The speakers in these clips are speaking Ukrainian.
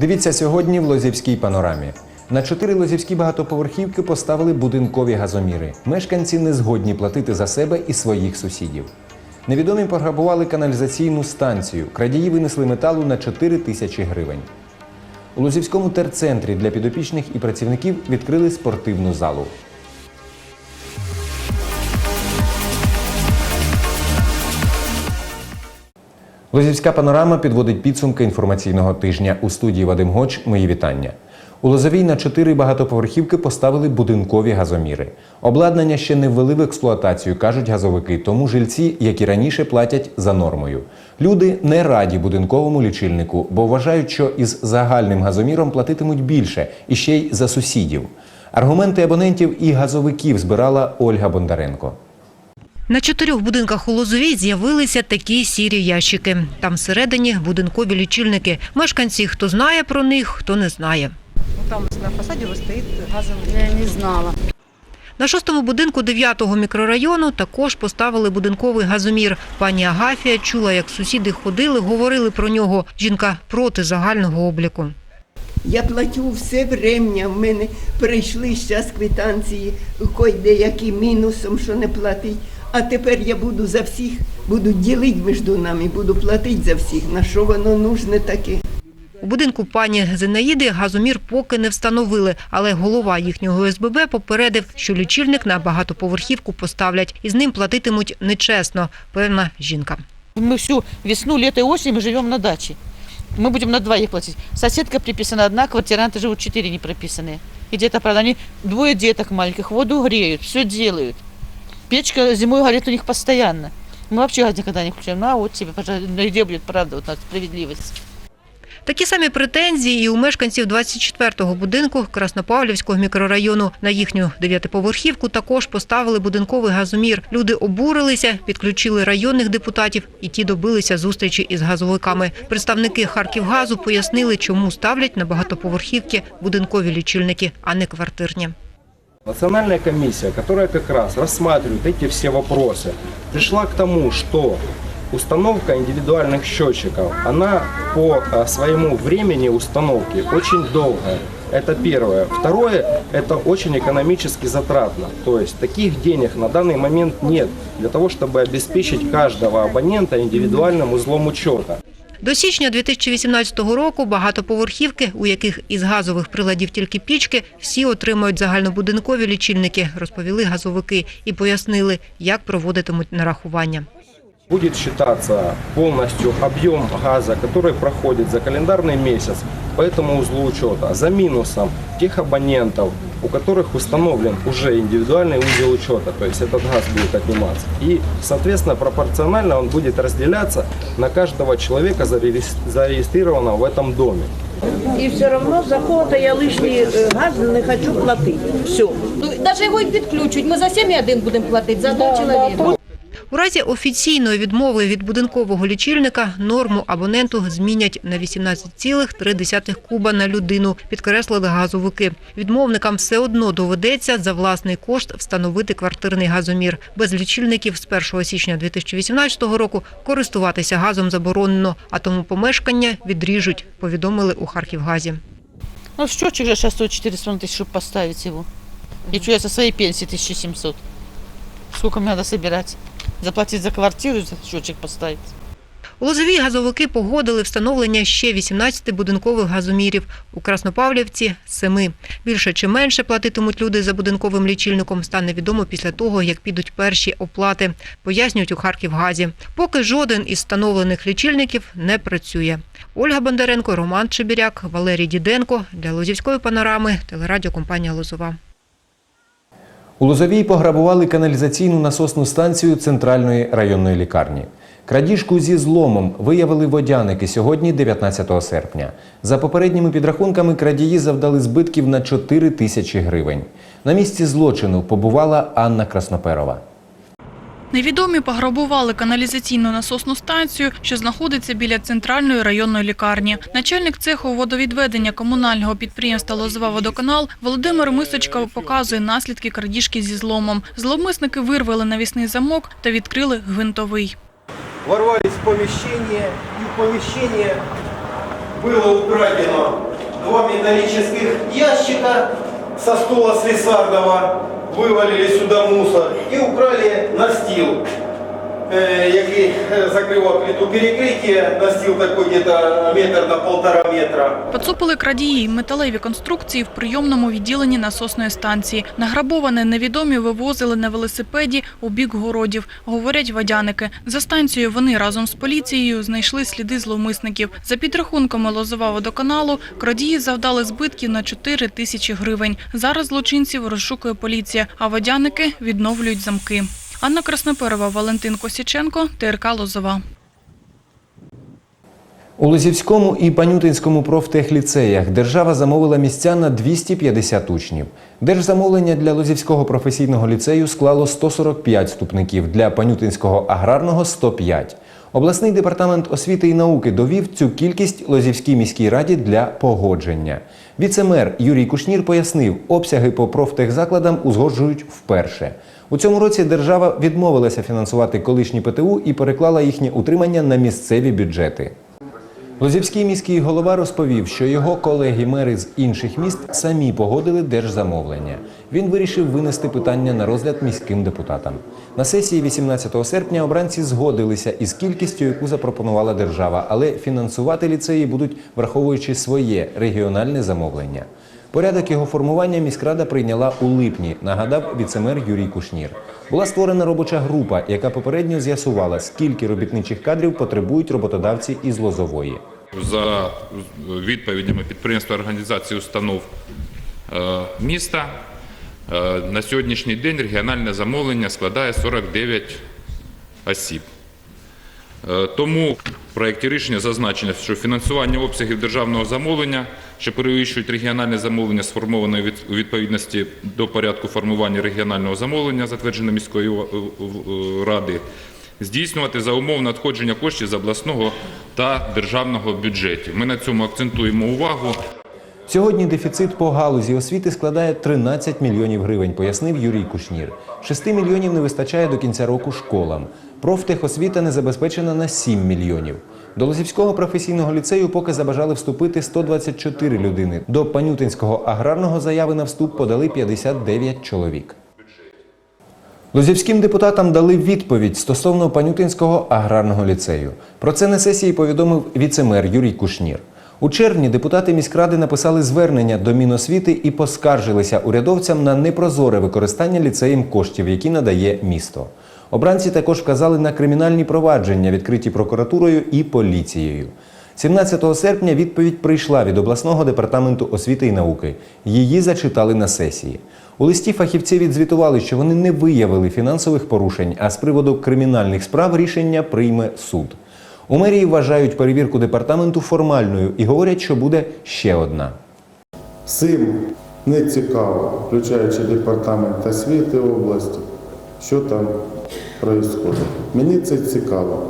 Дивіться сьогодні в Лозівській панорамі. На чотири лозівські багатоповерхівки поставили будинкові газоміри. Мешканці не згодні платити за себе і своїх сусідів. Невідомі пограбували каналізаційну станцію. Крадії винесли металу на 4 тисячі гривень. У Лозівському терцентрі для підопічних і працівників відкрили спортивну залу. Лозівська панорама підводить підсумки інформаційного тижня. У студії Вадим Гоч. Мої вітання. У Лозовій на чотири багатоповерхівки поставили будинкові газоміри. Обладнання ще не ввели в експлуатацію, кажуть газовики, тому жильці, як і раніше, платять за нормою. Люди не раді будинковому лічильнику, бо вважають, що із загальним газоміром платитимуть більше і ще й за сусідів. Аргументи абонентів і газовиків збирала Ольга Бондаренко. На чотирьох будинках у Лозовій з'явилися такі сірі ящики. Там всередині будинкові лічильники. Мешканці, хто знає про них, хто не знає. Ну, Там на фасаді стоїть газовий. Я не знала. На шостому будинку 9-го мікрорайону також поставили будинковий газомір. Пані Агафія чула, як сусіди ходили, говорили про нього. Жінка проти загального обліку. Я платю все врем'я. В мене прийшли зараз квитанції, кой деякі мінусом, що не платить. А тепер я буду за всіх, буду ділити між нами, буду платити за всіх. На що воно нужне таке? У будинку пані Зинаїди газомір поки не встановили, але голова їхнього СББ попередив, що лічильник на багатоповерхівку поставлять і з ним платитимуть нечесно, певна жінка. Мы всю весну, лето и осень мы живем на даче. Мы будем на двоих платить. Соседка приписана одна, квартиранты живут четыре не прописанные. И где-то, правда, они двое деток маленьких, воду греют, все делают. Печка зимой горит у них постоянно. Мы вообще газ никогда не включаем. Ну, а вот тебе, пожалуйста, ну, где будет правда, вот наша справедливость. Такі самі претензії і у мешканців 24-го будинку Краснопавлівського мікрорайону. На їхню дев'ятиповерхівку також поставили будинковий газомір. Люди обурилися, підключили районних депутатів, і ті добилися зустрічі із газовиками. Представники Харківгазу пояснили, чому ставлять на багатоповерхівки будинкові лічильники, а не квартирні. Национальная комиссия, которая как раз рассматривает эти все вопросы, пришла к тому, что установка индивидуальных счетчиков, она по а, своему времени установки очень долгая. Это первое. Второе, это очень экономически затратно. То есть таких денег на данный момент нет для того, чтобы обеспечить каждого абонента индивидуальным узлом учета. До січня 2018 року багатоповерхівки, у яких із газових приладів тільки пічки, всі отримають загальнобудинкові лічильники, розповіли газовики і пояснили, як проводитимуть нарахування. будет считаться полностью объем газа, который проходит за календарный месяц по этому узлу учета, за минусом тех абонентов, у которых установлен уже индивидуальный узел учета, то есть этот газ будет отниматься. И, соответственно, пропорционально он будет разделяться на каждого человека, зарегис- зарегистрированного в этом доме. І все одно за кого-то я лишній е, газ не хочу платити. Все. Ну, навіть його й відключать. Ми за 7,1 будемо платити, за одного чоловіка. У разі офіційної відмови від будинкового лічильника норму абоненту змінять на 18,3 куба на людину, підкреслили газовики. Відмовникам все одно доведеться за власний кошт встановити квартирний газомір. Без лічильників з 1 січня 2018 року користуватися газом заборонено, а тому помешкання відріжуть, повідомили у Харківгазі. Ну, счетчик же сейчас стоит 400 тысяч, чтобы поставить его. И что я со своей пенсии 1700. Сколько мне надо собирать? Заплатить за квартиру, за счетчик поставить. У Лозовій газовики погодили встановлення ще 18 будинкових газомірів. У Краснопавлівці – 7. Більше чи менше платитимуть люди за будинковим лічильником стане відомо після того, як підуть перші оплати, пояснюють у Харківгазі. Поки жоден із встановлених лічильників не працює. Ольга Бондаренко, Роман Чебіряк, Валерій Діденко. Для Лозівської панорами телерадіокомпанія «Лозова». У Лозовій пограбували каналізаційну насосну станцію центральної районної лікарні. Крадіжку зі зломом виявили водяники сьогодні, 19 серпня. За попередніми підрахунками, крадії завдали збитків на 4 тисячі гривень. На місці злочину побувала Анна Красноперова. Невідомі пограбували каналізаційну насосну станцію, що знаходиться біля центральної районної лікарні. Начальник цеху водовідведення комунального підприємства Лозова водоканал Володимир Мисочка показує наслідки крадіжки зі зломом. Зловмисники вирвали навісний замок та відкрили гвинтовий. ворвались в помещение, и в помещение было украдено два металлических ящика со стола слесарного, вывалили сюда мусор и украли настил, э, який э, закрывал плиту перекрытия, настил такой где-то метр на полтора метра. Поцупили крадії й металеві конструкції в прийомному відділенні насосної станції. Награбоване невідомі вивозили на велосипеді у бік городів, говорять водяники. За станцією вони разом з поліцією знайшли сліди зловмисників. За підрахунками Лозова водоканалу, крадії завдали збитків на 4 тисячі гривень. Зараз злочинців розшукує поліція, а водяники відновлюють замки. Анна Красноперова, Валентин Косіченко, ТРК Лозова. У Лозівському і Панютинському профтехліцеях держава замовила місця на 250 учнів. Держзамовлення для Лозівського професійного ліцею склало 145 вступників, для Панютинського аграрного – 105. Обласний департамент освіти і науки довів цю кількість Лозівській міській раді для погодження. Віцемер Юрій Кушнір пояснив, обсяги по профтехзакладам узгоджують вперше. У цьому році держава відмовилася фінансувати колишні ПТУ і переклала їхнє утримання на місцеві бюджети. Лозівський міський голова розповів, що його колеги-мери з інших міст самі погодили держзамовлення. Він вирішив винести питання на розгляд міським депутатам. На сесії 18 серпня обранці згодилися із кількістю, яку запропонувала держава, але фінансувати ліцеї будуть враховуючи своє регіональне замовлення. Порядок його формування міськрада прийняла у липні, нагадав віцемер Юрій Кушнір. Була створена робоча група, яка попередньо з'ясувала, скільки робітничих кадрів потребують роботодавці із Лозової. За відповідями підприємства організації установ е, міста е, на сьогоднішній день регіональне замовлення складає 49 осіб. Е, Тому в проєкті рішення зазначено, що фінансування обсягів державного замовлення, що перевищують регіональне замовлення, сформоване у відповідності до порядку формування регіонального замовлення, затверджене міської о- о- ради, здійснювати за умов надходження коштів з обласного та державного бюджетів. Ми на цьому акцентуємо увагу. Сьогодні дефіцит по галузі освіти складає 13 мільйонів гривень, пояснив Юрій Кушнір. 6 мільйонів не вистачає до кінця року школам. Профтехосвіта не забезпечена на 7 мільйонів. До Лозівського професійного ліцею поки забажали вступити 124 людини. До Панютинського аграрного заяви на вступ подали 59 чоловік. Лозівським депутатам дали відповідь стосовно Панютинського аграрного ліцею. Про це на сесії повідомив віцемер Юрій Кушнір. У червні депутати міськради написали звернення до Міносвіти і поскаржилися урядовцям на непрозоре використання ліцеєм коштів, які надає місто. Обранці також вказали на кримінальні провадження, відкриті прокуратурою і поліцією. 17 серпня відповідь прийшла від обласного департаменту освіти і науки. Її зачитали на сесії. У листі фахівці відзвітували, що вони не виявили фінансових порушень, а з приводу кримінальних справ рішення прийме суд. У мерії вважають перевірку департаменту формальною і говорять, що буде ще одна. Всім не цікаво, включаючи департамент освіти області, що там відбувається. Мені це цікаво.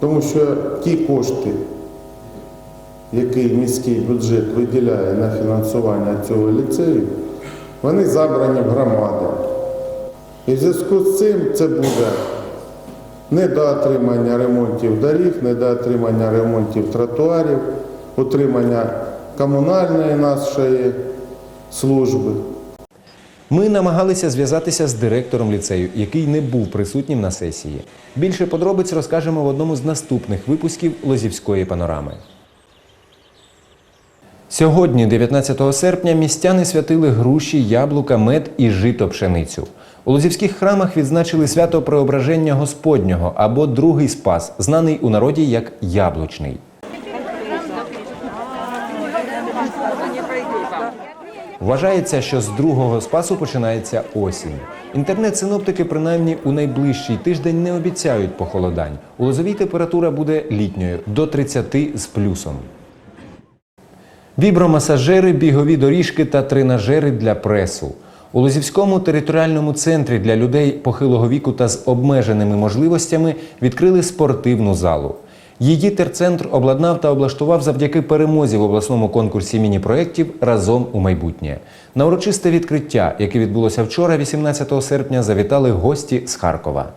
Тому що ті кошти, які міський бюджет виділяє на фінансування цього ліцею, вони забрані в громади. І в зв'язку з цим це буде недоотримання ремонтів доріг, недоотримання ремонтів тротуарів, утримання комунальної нашої служби. Ми намагалися зв'язатися з директором ліцею, який не був присутнім на сесії. Більше подробиць розкажемо в одному з наступних випусків Лозівської панорами. Сьогодні, 19 серпня, містяни святили груші, яблука, мед і жито пшеницю. У лозівських храмах відзначили свято Преображення Господнього або Другий Спас, знаний у народі як Яблучний. Вважається, що з другого спасу починається осінь. Інтернет-синоптики, принаймні у найближчий тиждень, не обіцяють похолодань. У Лозовій температура буде літньою до 30 з плюсом. Вібромасажери, бігові доріжки та тренажери для пресу. У Лозівському територіальному центрі для людей похилого віку та з обмеженими можливостями відкрили спортивну залу. Її терцентр обладнав та облаштував завдяки перемозі в обласному конкурсі міні-проєктів разом у майбутнє. На урочисте відкриття, яке відбулося вчора, 18 серпня, завітали гості з Харкова.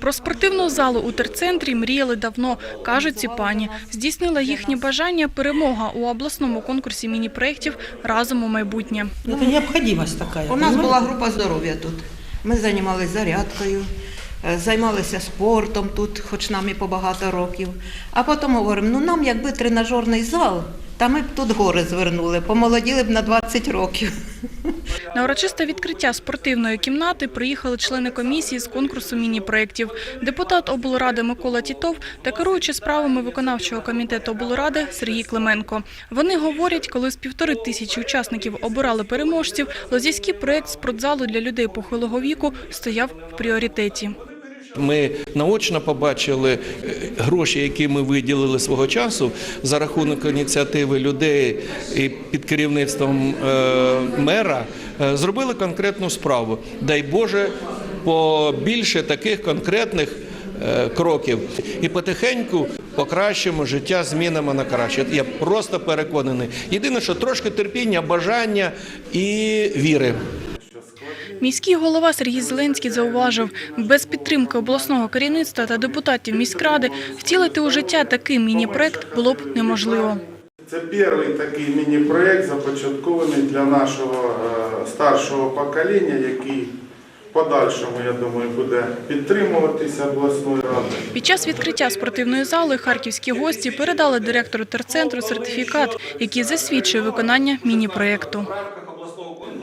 Про спортивну залу у терцентрі мріяли давно, кажуть ці пані. Здійснила їхнє бажання перемога у обласному конкурсі міні-проєктів «Разом у майбутнє». Это необходимость такая. У нас була група здоров'я тут. Ми займалися зарядкою, займалися спортом тут, хоч нам і по багато років. А потім говоримо, ну нам якби тренажерний зал, та ми б тут гори звернули, помолоділи б на 20 років. На урочисте відкриття спортивної кімнати приїхали члени комісії з конкурсу міні-проєктів. Депутат облради Микола Тітов та керуючий справами виконавчого комітету облради Сергій Клименко. Вони говорять, коли з півтори тисячі учасників обирали переможців, лозівський проєкт спортзалу для людей похилого віку стояв в пріоритеті. Ми наочно побачили е, гроші, які ми виділили свого часу за рахунок ініціативи людей і під керівництвом е, мера. е, Зробили конкретну справу. Дай Боже, побільше таких конкретних кроків і потихеньку покращимо життя, змінимо на краще. Я просто переконаний. Єдине, що трошки терпіння, бажання і віри. Міський голова Сергій Зеленський зауважив, без підтримки обласного керівництва та депутатів міськради втілити у життя такий міні-проект було б неможливо. Це перший такий міні-проєкт, започаткований для нашого е, старшого покоління, який подальшому, я думаю, буде підтримуватися обласною радою. Під час відкриття спортивної зали харківські гості передали директору терцентру сертифікат, який засвідчує виконання міні-проєкту.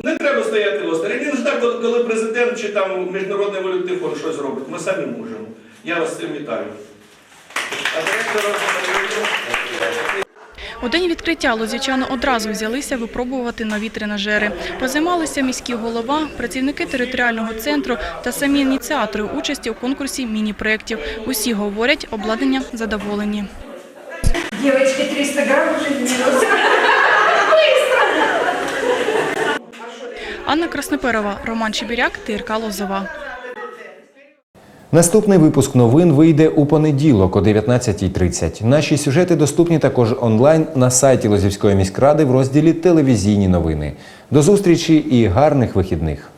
Не треба стояти осторонь. Не так, коли- президент чи там міжнародний валютний фонд щось робить. Ми самі можемо. Я вас з цим вітаю. А У день відкриття лозячани одразу взялися випробувати нові тренажери. Позаймалися міський голова, працівники територіального центру та самі ініціатори участі у конкурсі міні-проєктів. Усі говорять, обладнання задоволені. Девочки, 300 грамм уже Анна Красноперова, Роман Чебіряк, ТРК Лозова. Наступний випуск новин вийде у понеділок о 19.30. Наші сюжети доступні також онлайн на сайті Лозівської міськради в розділі Телевізійні новини. До зустрічі і гарних вихідних.